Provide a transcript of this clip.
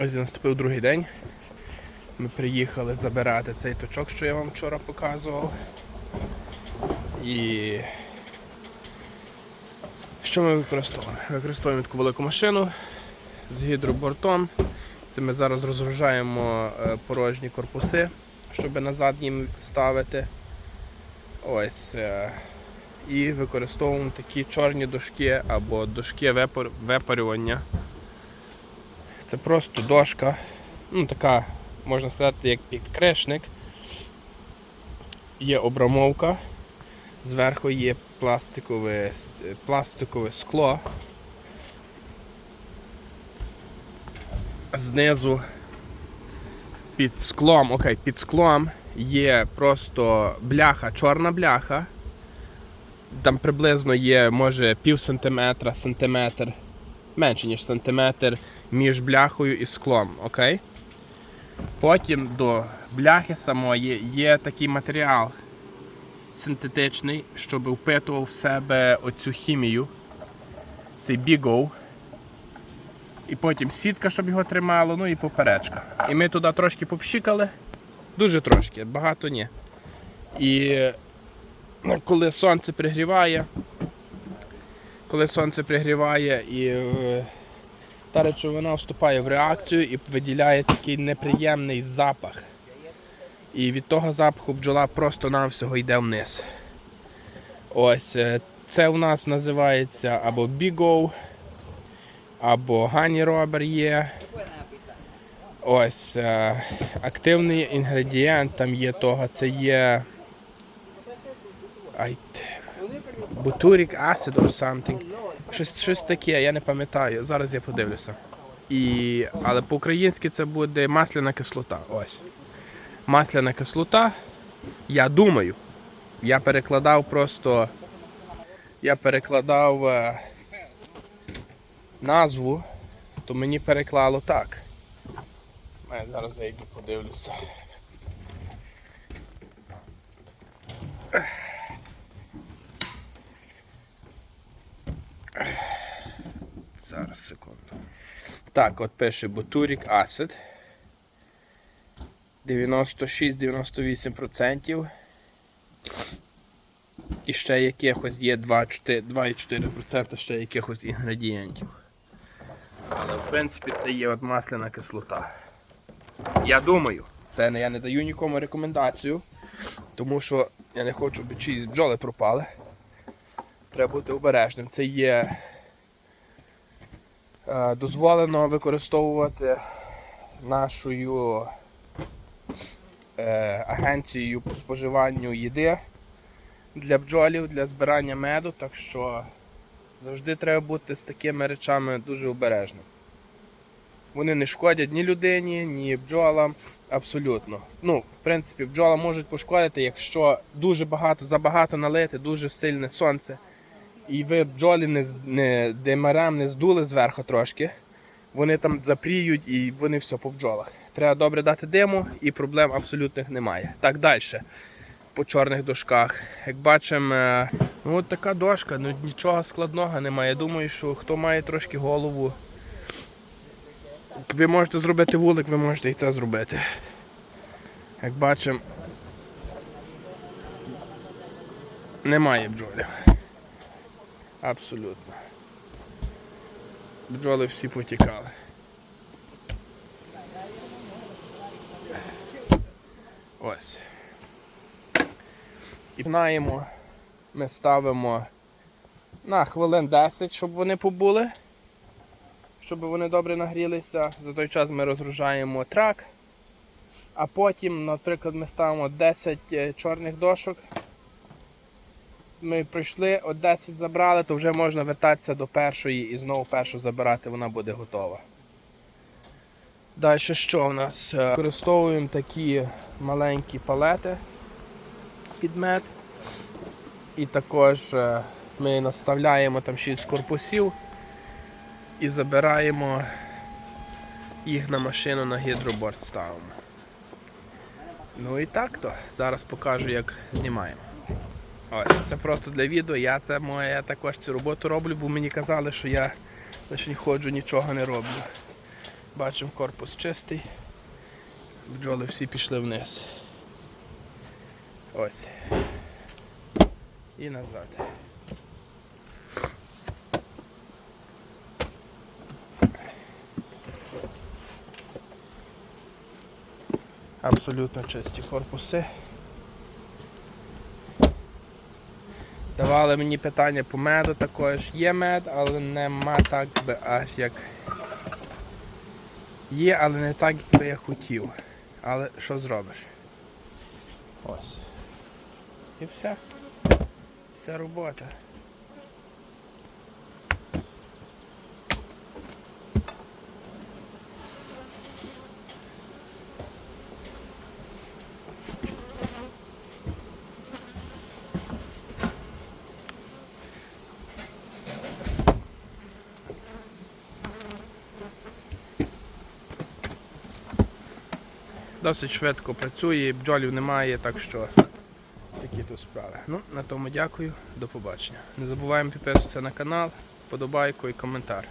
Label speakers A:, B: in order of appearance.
A: Ось наступив другий день. Ми приїхали забирати цей точок, що я вам вчора показував. І що ми використовуємо? Використовуємо таку велику машину з гідробортом. Це ми зараз розгружаємо е, порожні корпуси, щоб назад їм ставити. Ось. е, І використовуємо такі чорні дошки або дошки випар- випарювання. Це просто дошка, ну така, можна сказати, як підкришник. Є обрамовка, зверху є пластикове, пластикове скло. Знизу під склом, окей, під склом є просто бляха, чорна бляха. Там приблизно є, може, пів сантиметра, сантиметр, менше, ніж сантиметр між бляхою і склом, окей? Потім до бляхи самої є такий матеріал синтетичний, щоб впитував в себе оцю хімію. Цей бігоу. І потім сітка, щоб його тримало, ну і поперечка. І ми туди трошки попшикали. Дуже трошки, багато ні. І ну, коли сонце пригріває, коли сонце пригріває і е, та речовина вступає в реакцію і виділяє такий неприємний запах. І від того запаху бджола просто-навсього йде вниз. Ось е, це у нас називається або Bigo, або Honey Robber є. Ось е, активний інгредієнт там є того, це є ай, бутурік acid or something. Щось, щось таке, я не пам'ятаю. Зараз я подивлюся. І, але по-українськи це буде масляна кислота. Ось. Масляна кислота. Я думаю. Я перекладав просто. Я перекладав е, назву, то мені переклало так. Е, Зараз я йду подивлюся. Зараз секунду. Так, от пише Buturic Acid. 96-98%. І ще якихось є 2,4% ще якихось інгредієнтів. Але в принципі це є от масляна кислота. Я думаю, це не, я не даю нікому рекомендацію, тому що я не хочу, щоб чиїсь бджоли пропали. Треба бути обережним. Це є дозволено використовувати нашою е, агенцією по споживанню їди для бджолів, для збирання меду, так що завжди треба бути з такими речами дуже обережним. Вони не шкодять ні людині, ні бджолам. Абсолютно. Ну, в принципі, бджола можуть пошкодити, якщо дуже багато, забагато налити, дуже сильне сонце. І ви бджолі не, не димарем не здули зверху трошки. Вони там запріють і вони все по бджолах. Треба добре дати диму і проблем абсолютних немає. Так далі. По чорних дошках. Як бачимо, е, ну от така дошка, ну нічого складного немає. Я думаю, що хто має трошки голову. Ви можете зробити вулик, ви можете і це зробити. Як бачимо, немає бджолів. Абсолютно. Бджоли всі потікали. Ось. І знаємо, ми ставимо на хвилин 10, щоб вони побули щоб вони добре нагрілися. За той час ми розгружаємо трак. А потім, наприклад, ми ставимо 10 е, чорних дошок. Ми прийшли, от 10 забрали, то вже можна вертатися до першої і знову першу забирати, вона буде готова. Далі що у нас? Е, Використовуємо такі маленькі палети під мед. І також е, ми наставляємо там 6 корпусів і забираємо їх на машину на гідроборд ставимо. Ну і так то. Зараз покажу, як знімаємо. Ось, це просто для відео. Я це моє, я також цю роботу роблю, бо мені казали, що я лише ходжу, нічого не роблю. Бачимо корпус чистий. Бджоли всі пішли вниз. Ось. І назад. Абсолютно чисті корпуси. Давали мені питання по меду також. Є мед, але нема так би аж як. Є, але не так, як би я хотів. Але що зробиш? Ось. І все. Вся робота. Досить швидко працює, бджолів немає, так що такі тут справи. Ну, на тому дякую, до побачення. Не забуваємо підписуватися на канал, подобайку і коментар.